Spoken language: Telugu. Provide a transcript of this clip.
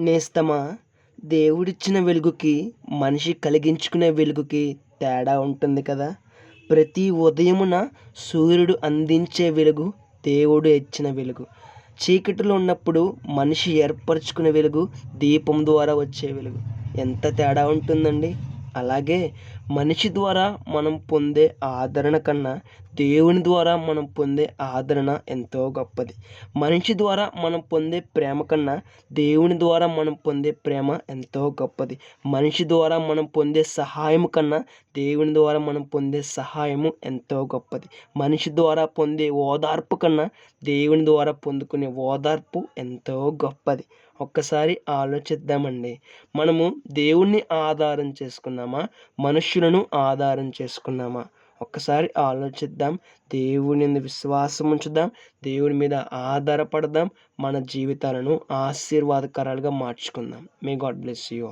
నేస్తమా? దేవుడిచ్చిన వెలుగుకి మనిషి కలిగించుకునే వెలుగుకి తేడా ఉంటుంది కదా. ప్రతి ఉదయమున సూర్యుడు అందించే వెలుగు దేవుడు ఇచ్చిన వెలుగు. చీకటిలో ఉన్నప్పుడు మనిషి ఏర్పరచుకునే వెలుగు దీపం ద్వారా వచ్చే వెలుగు. ఎంత తేడా ఉంటుందండి? అలాగే మనిషి ద్వారా మనం పొందే ఆదరణ కన్నా దేవుని ద్వారా మనం పొందే ఆదరణ ఎంతో గొప్పది. మనిషి ద్వారా మనం పొందే ప్రేమ కన్నా దేవుని ద్వారా మనం పొందే ప్రేమ ఎంతో గొప్పది. మనిషి ద్వారా మనం పొందే సహాయం కన్నా దేవుని ద్వారా మనం పొందే సహాయము ఎంతో గొప్పది. మనిషి ద్వారా పొందే ఓదార్పు కన్నా దేవుని ద్వారా పొందుకునే ఓదార్పు ఎంతో గొప్పది. ఒక్కసారి ఆలోచిద్దామండి. మనము దేవుణ్ణి ఆధారం చేసుకున్నామా? మనుషులను ఆధారం చేసుకున్నామా? ఒక్కసారి ఆలోచిద్దాం. దేవుని విశ్వాసం ఉంచుదాం. దేవుని మీద ఆధారపడదాం. మన జీవితాలను ఆశీర్వాదకరాలుగా మార్చుకుందాం. May God bless you